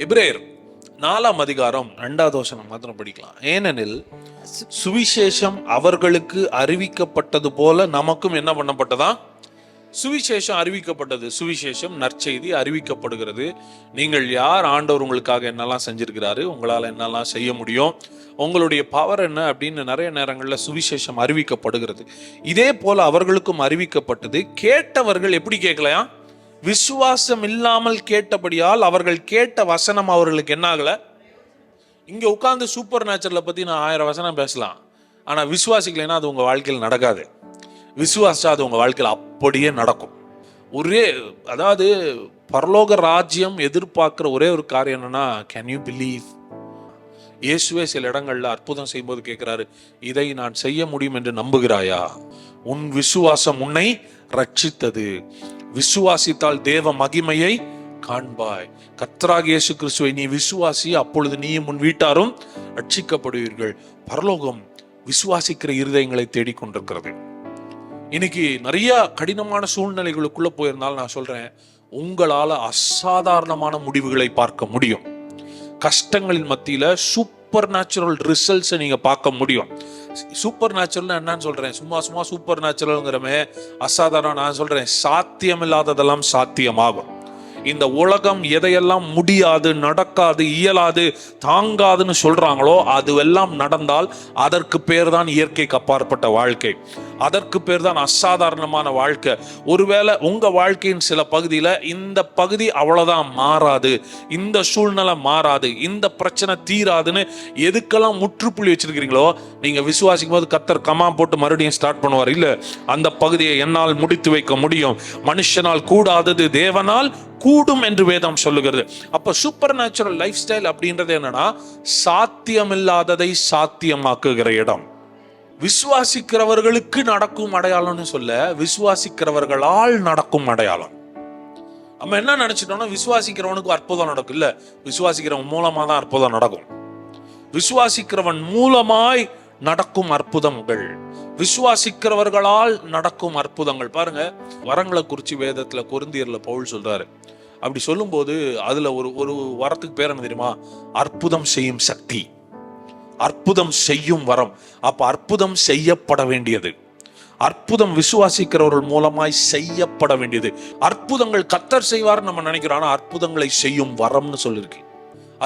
எபிரேயர் நாலாம் அதிகாரம் ரெண்டாவது வசனம் மாத்திரம் படிக்கலாம். ஏனெனில் சுவிசேஷம் அவர்களுக்கு அறிவிக்கப்பட்டது போல நமக்கும் என்ன பண்ணப்பட்டதா? சுவிசேஷம் அறிவிக்கப்பட்டது. சுவிசேஷம் நற்செய்தி அறிவிக்கப்படுகிறது. நீங்கள் யார் ஆண்டவர் உங்களுக்காக என்னெல்லாம் செஞ்சிருக்கிறாரு உங்களால் என்னெல்லாம் செய்ய முடியும் உங்களுடைய பவர் என்ன அப்படின்னு நிறைய நேரங்களில் சுவிசேஷம் அறிவிக்கப்படுகிறது. இதே போல அவர்களுக்கும் அறிவிக்கப்பட்டது. கேட்டவர்கள் எப்படி கேட்கலையா? விசுவாசம் இல்லாமல் கேட்டபடியால் அவர்கள் கேட்ட வசனம் அவர்களுக்கு என்ன ஆகலை? இங்கே உட்காந்து சூப்பர் நேச்சுரலை பற்றி நான் ஆயிரம் வசனம் பேசலாம். ஆனால் விசுவாசிக்கலைன்னா அது உங்கள் வாழ்க்கையில் நடக்காது. விசுவாசா அது உங்கள் வாழ்க்கையில் அப்படியே நடக்கும். ஒரே அதாவது பரலோக ராஜ்யம் எதிர்பார்க்குற ஒரே ஒரு காரியம் என்னன்னா கேன் யூ பிலீவ் இயேசுவே சில இடங்களில் அற்புதம் செய்யும்போது கேட்குறாரு இதை நான் செய்ய முடியும் என்று நம்புகிறாயா? உன் விசுவாசம் உன்னை ரட்சித்தது. விசுவாசித்தால் தேவ மகிமையை காண்பாய். கத்ராக இயேசு கிறிஸ்துவை நீ விசுவாசி அப்பொழுது நீயும் உன் வீட்டாரும் ரட்சிக்கப்படுவீர்கள். பரலோகம் விசுவாசிக்கிற இருதயங்களை தேடிக்கொண்டிருக்கிறது. இன்னைக்கு நிறைய கடினமான சூழ்நிலைகளுக்குள்ள போயிருந்தாலும் நான் சொல்றேன் உங்களால அசாதாரணமான முடிவுகளை பார்க்க முடியும். கஷ்டங்களின் மத்தியில சூப்பர் நேச்சுரல் ரிசல்ட்ஸை நீங்க பார்க்க முடியும். சூப்பர் நேச்சுரல் என்னன்னு சொல்றேன். சும்மா சும்மா சூப்பர் நேச்சுரல்ங்கிறமே அசாதாரணம். நான் சொல்றேன் சாத்தியம் இல்லாததெல்லாம் சாத்தியமாகும். இந்த உலகம் எதையெல்லாம் முடியாது நடக்காது இயலாது தாங்காதுன்னு சொல்றாங்களோ அதுவெல்லாம் நடந்தால் அதற்கு பேர் தான் இயற்கைக்கு அப்பாற்பட்ட வாழ்க்கை. அதற்கு பேர் தான் அசாதாரணமான வாழ்க்கை. ஒருவேளை உங்க வாழ்க்கையின் சில பகுதியில் இந்த பகுதி அவ்வளோதான் மாறாது இந்த சூழ்நிலை மாறாது இந்த பிரச்சனை தீராதுன்னு எதுக்கெல்லாம் முற்றுப்புள்ளி வச்சிருக்கிறீங்களோ நீங்க விசுவாசிக்கும் போது கத்தர் கமா போட்டு மறுபடியும் ஸ்டார்ட் பண்ணுவார். இல்ல அந்த பகுதியை என்னால் முடித்து வைக்க முடியும். மனுஷனால் கூடாதது தேவனால் கூடும் என்று வேதம் சொல்லுகிறது. அப்ப சூப்பர் நேச்சுரல் லைஃப் ஸ்டைல் அப்படின்றது என்னன்னா சாத்தியமில்லாததை சாத்தியமாக்குகிற இடம். விசுவாசிக்கிறவர்களுக்கு நடக்கும் அடையாளம்னு சொல்ல விசுவாசிக்கிறவர்களால் நடக்கும் அடையாளம். நம்ம என்ன நினைச்சிட்டோம்னா விசுவாசிக்கிறவனுக்கு அற்புதம் நடக்கும். இல்ல விசுவாசிக்கிறவன் மூலமா தான் அற்புதம் நடக்கும். விசுவாசிக்கிறவன் மூலமாய் நடக்கும் அற்புதங்கள். விசுவாசிக்கிறவர்களால் நடக்கும் அற்புதங்கள். பாருங்க வரங்களை குறித்து வேதத்துல குருந்தியர்ல பவுல் சொல்றாரு. அப்படி சொல்லும்போது அதுல ஒரு ஒரு வரத்துக்கு பேர் என்ன தெரியுமா? அற்புதம் செய்யும் சக்தி. அற்புதம் செய்யும் வரம். அப்ப அற்புதம் செய்யப்பட வேண்டியது. அற்புதம் விசுவாசிக்கிறவர்கள் மூலமாய் செய்யப்பட வேண்டியது. அற்புதங்கள் கத்தர் செய்வார் நம்ம நினைக்கிறோம். ஆனால் அற்புதங்களை செய்யும் வரம்னு சொல்லியிருக்கு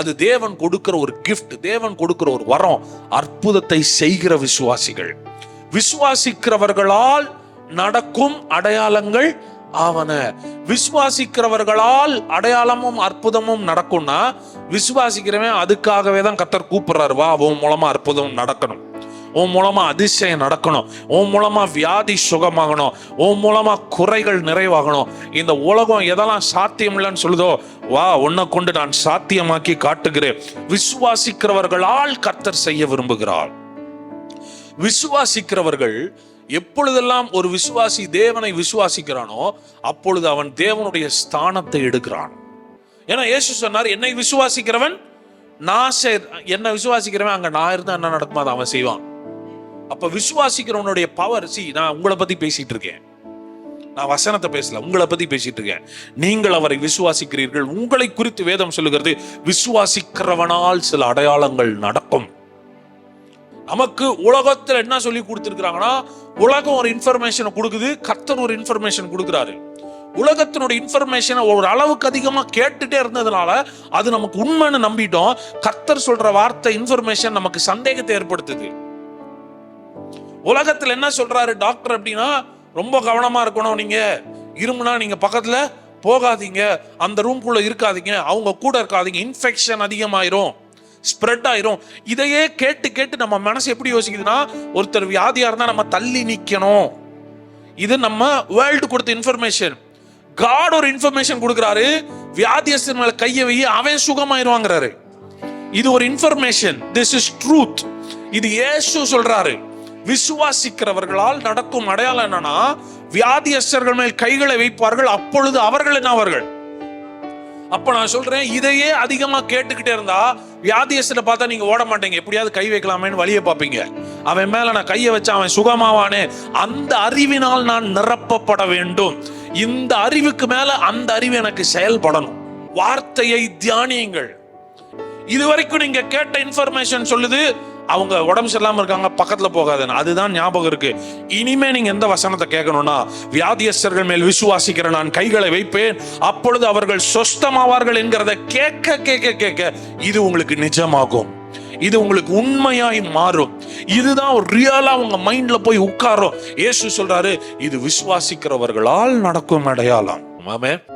அது தேவன் கொடுக்கிற ஒரு கிஃப்ட் தேவன் கொடுக்கிற ஒரு வரம் அற்புதத்தை செய்கிற விசுவாசிகள். விசுவாசிக்கிறவர்களால் நடக்கும் அடையாளங்கள் ஆவன. விசுவாசிக்கிறவர்களால் அடையாளமும் அற்புதமும் நடக்கும்னா விசுவாசிக்கிறவன் அதுக்காகவே தான் கத்தர் கூப்பிடுறாரு. வா உன் மூலமா அற்புதம் நடக்கணும். உன் மூலமா அதிசயம் நடக்கணும். உன் மூலமா வியாதி சுகமாகணும். உன் மூலமா குறைகள் நிறைவாகணும். இந்த உலகம் எதெல்லாம் சாத்தியம் இல்லைன்னு சொல்லுதோ வா உன்னை கொண்டு நான் சாத்தியமாக்கி காட்டுகிறேன். விசுவாசிக்கிறவர்களால் கத்தர் செய்ய விரும்புகிறார். விசுவாசிக்கிறவர்கள் எப்பொழுதெல்லாம் ஒரு விசுவாசி தேவனை விசுவாசிக்கிறானோ அப்பொழுது அவன் தேவனுடைய ஸ்தானத்தை எடுக்கிறான். ஏன்னா இயேசு சொன்னார் என்னை விசுவாசிக்கிறவன் நான் என்ன என்னை விசுவாசிக்கிறவன்? அங்க நான் இருந்தா என்ன நடக்குமா அதை அவன் செய்வான். அப்ப விசுவாசிக்கிறவனுடைய பவர் சி நான் உங்களை பத்தி பேசிட்டு இருக்கேன். நான் வசனத்தை பேசல உங்களை பத்தி பேசிட்டு இருக்கேன். நீங்கள் அவரை விசுவாசிக்கிறீர்கள். உங்களை குறித்து வேதம் சொல்லுகிறது விசுவாசிக்கிறவனால் சில அடையாளங்கள் நடக்கும். நமக்கு உலகத்துல என்ன சொல்லி கொடுத்துருக்காங்கன்னா உலகம் ஒரு இன்ஃபர்மேஷனை கொடுக்குது கர்த்தர் ஒரு இன்ஃபர்மேஷன் கொடுக்குறாரு. உலகத்தினுடைய இன்ஃபர்மேஷனை ஒரு அளவுக்கு அதிகமாக கேட்டுட்டே இருந்ததுனால அது நமக்கு உண்மைன்னு நம்பிட்டோம். கர்த்தர் சொல்ற வார்த்தை இன்ஃபர்மேஷன் நமக்கு சந்தேகத்தை ஏற்படுத்துது. உலகத்துல என்ன சொல்றாரு டாக்டர் அப்படின்னா ரொம்ப கவனமா இருக்கணும் நீங்க. இருமுனா நீங்க பக்கத்துல போகாதீங்க. அந்த ரூம்குள்ள இருக்காதீங்க. அவங்க கூட இருக்காதீங்க. இன்ஃபெக்ஷன் அதிகமாயிரும். ஸ்ப்ரெட் ஆயிரும். இதையே கேட்டு கேட்டு நம்ம மனசு எப்படி யோசிக்குதுன்னா ஒருத்தர் வியாதியா இருந்தா நம்ம தள்ளி நிக்கணும். இது நம்ம வேர்ல்டு கொடுத்த இன்ஃபர்மேஷன் காட் ஒரு இன்ஃபர்மேஷன் கொடுக்குறாரு. வியாதியஸ்தன் மேல கையை வை அவன் சுகமாயிருவாங்கிறாரு. இது ஒரு இன்ஃபர்மேஷன் திஸ் இஸ் ட்ரூத் இது ஏசு சொல்றாரு. விசுவாசிக்கிறவர்களால் நடக்கும் அடையாளம் என்னன்னா வியாதியஸ்தர்கள் மேல் கைகளை வைப்பார்கள் அப்பொழுது அவர்கள் என்ன அவர்கள் அப்ப நான் சொல்றேன் இதையே அதிகமா கேட்டுக்கிட்டே இருந்தா வியாதியஸ்தனை பார்த்தா நீங்க ஓட மாட்டீங்க. எப்படியாவது கை வைக்கலாமேன்னு வழியை பார்ப்பீங்க. அவன் மேல நான் கையை வச்சு அவன் சுகமாவானே? அந்த அறிவினால் நான் நிரப்பப்பட வேண்டும். இந்த அறிவுக்கு மேல அந்த அறிவு எனக்கு செயல்படணும். வார்த்தையை தியானியுங்கள். இது வரைக்கும் நீங்க கேட்ட இன்ஃபர்மேஷன் சொல்லுது அவங்க உடம்பு சரியில்லாமல் இருக்காங்க பக்கத்தில் போகாதுன்னு. அதுதான் ஞாபகம் இருக்கு. இனிமே நீங்க எந்த வசனத்தை கேட்கணும்னா வியாதியஸ்தர்கள் மேல் விசுவாசிக்கிற நான் கைகளை வைப்பேன். அப்பொழுது அவர்கள் சொஸ்தமாவார்கள் என்கிறத கேட்க கேட்க கேட்க இது உங்களுக்கு நிஜமாகும். இது உங்களுக்கு உண்மையாய் மாறும். இதுதான் ஒரு ரியலா உங்க மைண்ட்ல போய் உட்காரும். இயேசு சொல்றாரு இது விசுவாசிக்கிறவர்களால் நடக்கும் அடையாளம். ஆமே